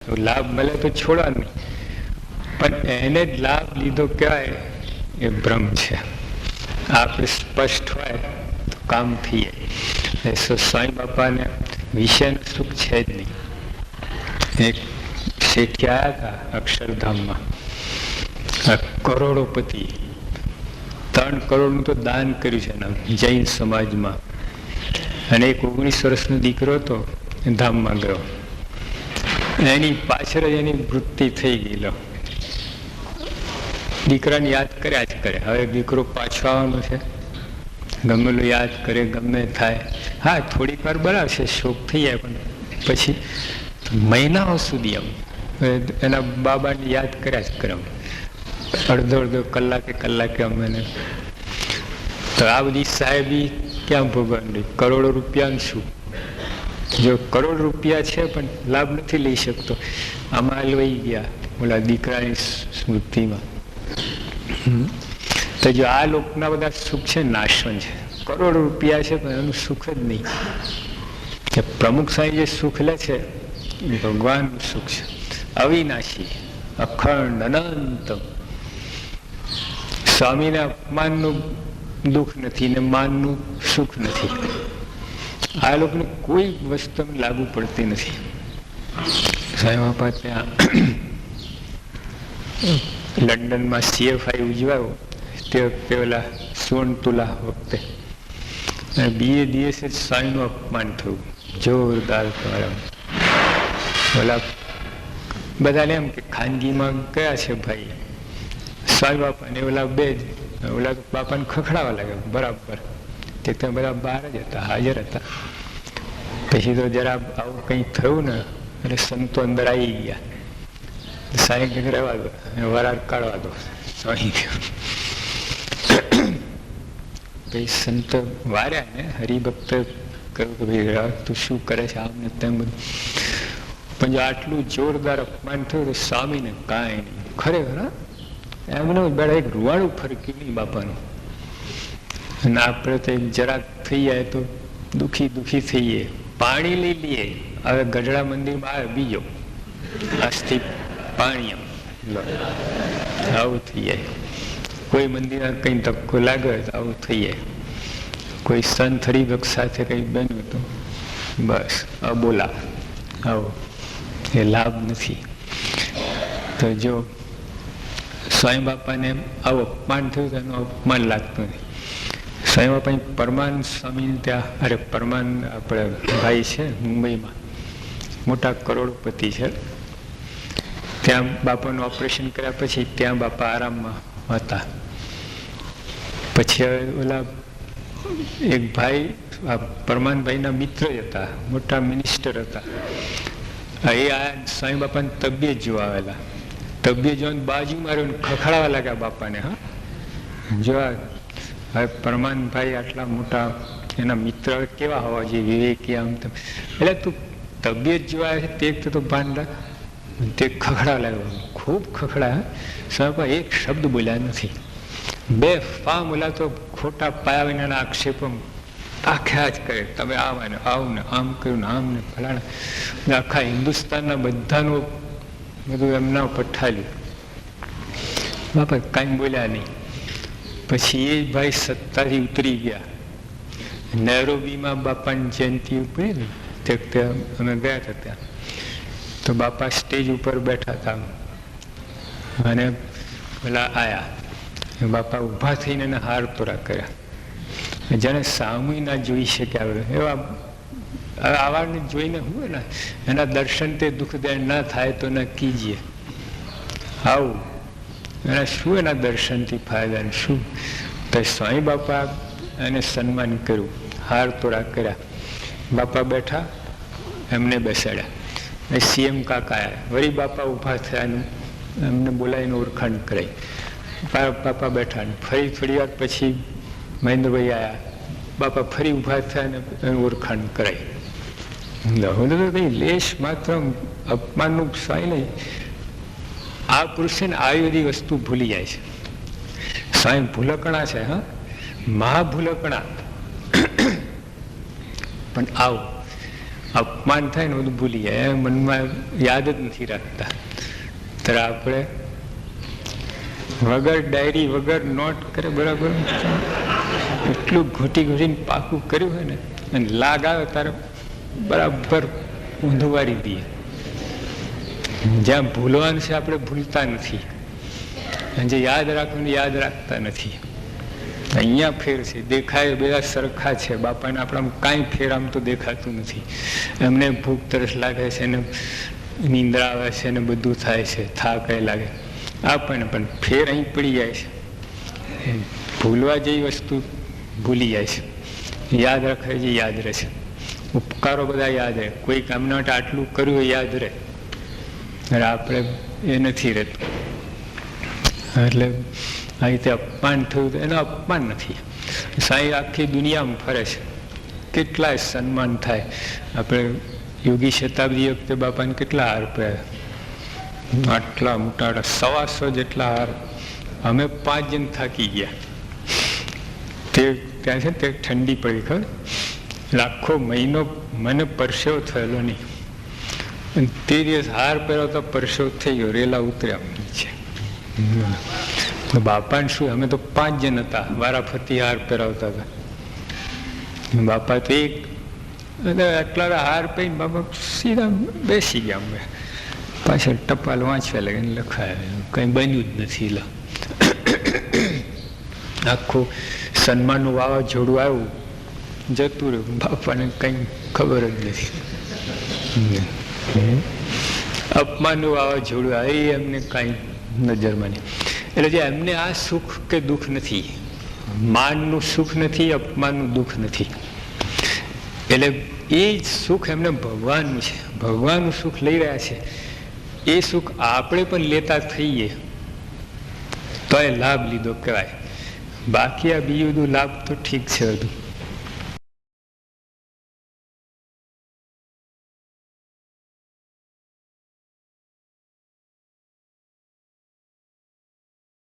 તો લાભ મળે તો છોડવાનું પણ એને જ લાભ લીધો કહેવાય એ ભ્રમ છે આપણે સ્પષ્ટ હોય તો કામ થઈ જાય સો સ્વામી બાપાને વિષયનું સુખ છે જ નહીં એક શેઠી આવ્યા હતા અક્ષરધામમાં કરોડોપતિ ત્રણ કરોડનું તો દાન કર્યું છે એના જૈન સમાજમાં અને એક ઓગણીસ વર્ષનો દીકરો હતો ધામમાં ગયો એની પાછળ જ એની વૃત્તિ થઈ ગયેલો. દીકરાને યાદ કર્યા જ કરે. હવે દીકરો પાછો આવવાનો છે. ગમેલું યાદ કરે, ગમે થાય. હા, થોડીક વાર બરાબર શોખ થઈ જાય પણ પછી મહિનાઓ સુધી આમ એના બાબાને યાદ કર્યા જ કરે અડધો અડધો કલાકે કલાકે અમે તો આ બધી સાહેબી ક્યાં ભોગવવાની? કરોડો રૂપિયાનું શું? જો કરોડ રૂપિયા છે, પણ લાભ નથી લઈ શકતો. આમાં લઈ ગયા ઓલા દીકરાની સ્મૃતિમાં. તો જો આ લોકના બધા સુખ છે નાશવન છે. કરોડ રૂપિયા છે, પણ એનું સુખ જ નહીં. કે પ્રમુખ સાંઈ જે સુખ લે છે, એ ભગવાનનું સુખ છે. અવિનાશી, અખંડ, અનંત. સ્વામીના અપમાનનું દુઃખ નથી ને માનનું સુખ નથી. આ લોકોને કોઈ વસ્તુ લાગુ પડતી નથી. સાહેબ બાપા ત્યાં લંડનમાં સીએફઆઈ ઉજવાયો. તે વખતે ઓલા સુવર્ણ તુલા વખતે. બીએ દિવસે સ્વામીનું અપમાન થયું. જોરદાર તમારા ઓલા બધાને એમ કે ખાનગીમાં કયા છે ભાઈ? સ્વામી બાપા ને ઓલા બે ઓલા બાપાને ખખડાવા લાગ્યા, બરાબર. તે તો બધા બહાર જ હતા, હાજર હતા. પછી તો જરા આવું કંઈ થયું ને અને સંતો અંદર આવી ગયા. સાહેબ રહેવા દો વરાળ કાઢવા દો. સ્વામી પછી સંત વાર્યા ને, હરિભક્ત કહ્યું કે ભાઈ તું શું કરે છે આમ ને તેમ બધું. પણ જો આટલું જોરદાર અપમાન થયું તો સ્વામીને કાંઈ નહીં. ખરેખર એમને બેડા એક રૂવાણું ફરક્યું નહીં બાપાનું. અને આપણે તો જરાક થઈ જાય તો દુખી દુખી થઈએ. પાણી લઈ લઈએ. હવે ગઢડા મંદિરમાં આવે, બીજો. અસ્થિ પાણી લો આવું થઈ જાય. કોઈ મંદિર કંઈ ધક્કો લાગે તો આવું થઈ જાય. કોઈ સંત હરિભક્ત સાથે કંઈ બન્યું તો બસ અબોલા આવો. એ લાભ નથી. તો જો સ્વામી બાપાને આવું. અપમાન થયું તો એનું અપમાન લાગતું નહીં સ્વામી બાપાની પરમાન સ્વામી ત્યાં, અરે પરમાન આપણે ભાઈ છે, મુંબઈમાં. મોટા કરોડપતિ છે. ત્યાં બાપાનું ઓપરેશન કર્યા પછી ત્યાં બાપા આરામમાં હતા. પછી ઓલા એક ભાઈ, આ પરમાનભાઈના મિત્ર હતા, મોટા મિનિસ્ટર હતા. એ આ સ્વામી બાપાની તબિયત જોવા આવેલા. તબિયત જોવાની બાજુ માર્યો ખખડાવા લાગ્યા બાપાને, હા. જોવા હવે પરમાનભાઈ આટલા મોટા એના મિત્ર કેવા હોવા જોઈએ? વિવેકી આમ તેમ એટલે તું તબિયત જોવા છે, તે તો ભાન રાખ. તે ખખડા લાગ્યો. ખૂબ ખખડા સ્વામી એક શબ્દ બોલ્યા નથી. બે ફામ ઓલા તો ખોટા પાયા વિનાના આક્ષેપો આખ્યા જ કરે. તમે આવા ને આવું ને આમ કર્યું ને આમ ને ફલાણા. આખા હિન્દુસ્તાનના બધાનું બધું એમના ઉપર ઠાલ્યું. બાપા, કાંઈ બોલ્યા નહીં. પછી એ ભાઈ સત્તાથી ઉતરી ગયા. નેરોબીમાં બાપાની જયંતિ ઉપરી ને, તે અમે ગયા હતા ત્યાં. તો બાપા સ્ટેજ ઉપર બેઠા હતા અને પેલા આયા. બાપા ઊભા થઈને એને હાર પૂરા કર્યા. જેને સામુય ના જોઈ શક્યા એવા આવાને જોઈને હું ને એના દર્શન તે દુઃખદાય ના થાય તો ના કીજીએ. આવું. એના શું એના દર્શનથી ફાયદા શું? તો સ્વામી બાપા એને સન્માન કર્યું. હાર તોરા કર્યા. બાપા બેઠા, એમને બેસાડ્યા. સીએમ કાકા વળી બાપા ઊભા થયા એમને બોલાવીને ઓળખાણ કરાઈ. બાપા બેઠા ફરી થોડી વાર પછી મહેન્દ્રભાઈ આવ્યા બાપા ફરી ઊભા થયા ને એનું ઓળખાણ કરાઈ. હું તો કઈ લેશ માત્ર અપમાનનું સ્વાય નહીં. આ પુરુષને આવી બધી વસ્તુ ભૂલી જાય છે. સ્વાય ભૂલકણા છે, હા? મહાભૂલકણા. પણ આવું, અપમાન થાય ને બધું ભૂલી જાય મનમાં યાદ જ નથી રાખતા. ત્યારે આપણે વગર ડાયરી, વગર નોટ કરે, બરાબર? એટલું ઘૂંટી ઘૂંટીને પાકું કર્યું હોય ને, અને લાગ આવે ત્યારે બરાબર ઊંધું વારી દઈએ. જ્યાં ભૂલવાનું છે, આપણે ભૂલતા નથી. જે યાદ રાખવાનું યાદ રાખતા નથી. અહીંયા ફેર છે, દેખાય બધા સરખા છે. બાપાને આપણા કાંઈ ફેર આમ તો દેખાતું નથી. એમને ભૂખ તરસ લાગે છે ને નિંદ્રા આવે છે ને બધું થાય છે, થાક એ લાગે. આપણને પણ ફેર અહીં પડી જાય છે. ભૂલવા જેવી વસ્તુ ભૂલી જાય છે. યાદ રાખે છે યાદ રહે છે. ઉપકારો બધા યાદ રહે. કોઈ કામના માટે આટલું કર્યું યાદ રહે. અને આપણે એ નથી રહેતું. એટલે આ રીતે અપમાન થયું એનું અપમાન નથી. સાંઈ આખી દુનિયામાં ફરે છે. કેટલાય સન્માન થાય. આપણે યોગી શતાબ્દી વખતે બાપાને કેટલા હાર પહેર્યા. આટલા મોટા સવાસો જેટલા હાર. અમે પાંચ જણ થાકી ગયા. તે ત્યાં છે તે ઠંડી પડી, ખબર? લાખો મહિનો મને પરસેવો થયેલો નહીં. અને તે હાર પહેરાવતા પરસો થઈ ગયો, રેલા ઉતર્યા છે બાપાને શું, અમે તો પાંચ જણ હતા, વારાફરતી હાર પહેરાવતા હતા. બાપા તો એક એટલે આટલા હાર પહેરીને બાપા સીધા બેસી ગયા અમે. પાછળ ટપાલ વાંચવા લાગે લખાય કંઈ બન્યું જ નથી, લ. આખું સન્માનનું વાવાઝોડું આવ્યું, જતું રહ્યું. બાપાને કંઈ ખબર જ નથી. અપમાનનું વાવાઝોડું આવે એ એમને કાંઈ નજરમાં નહીં એટલે જે એમને આ સુખ કે દુઃખ નથી, માનનું સુખ નથી, અપમાનનું દુઃખ નથી. એટલે એ જ સુખ એમને ભગવાનનું છે. ભગવાનનું સુખ લઈ રહ્યા છે. એ સુખ આપણે પણ લેતા થઈએ, તો એ લાભ લીધો કહેવાય. બાકી આ બીજું લાભ તો ઠીક છે બધું.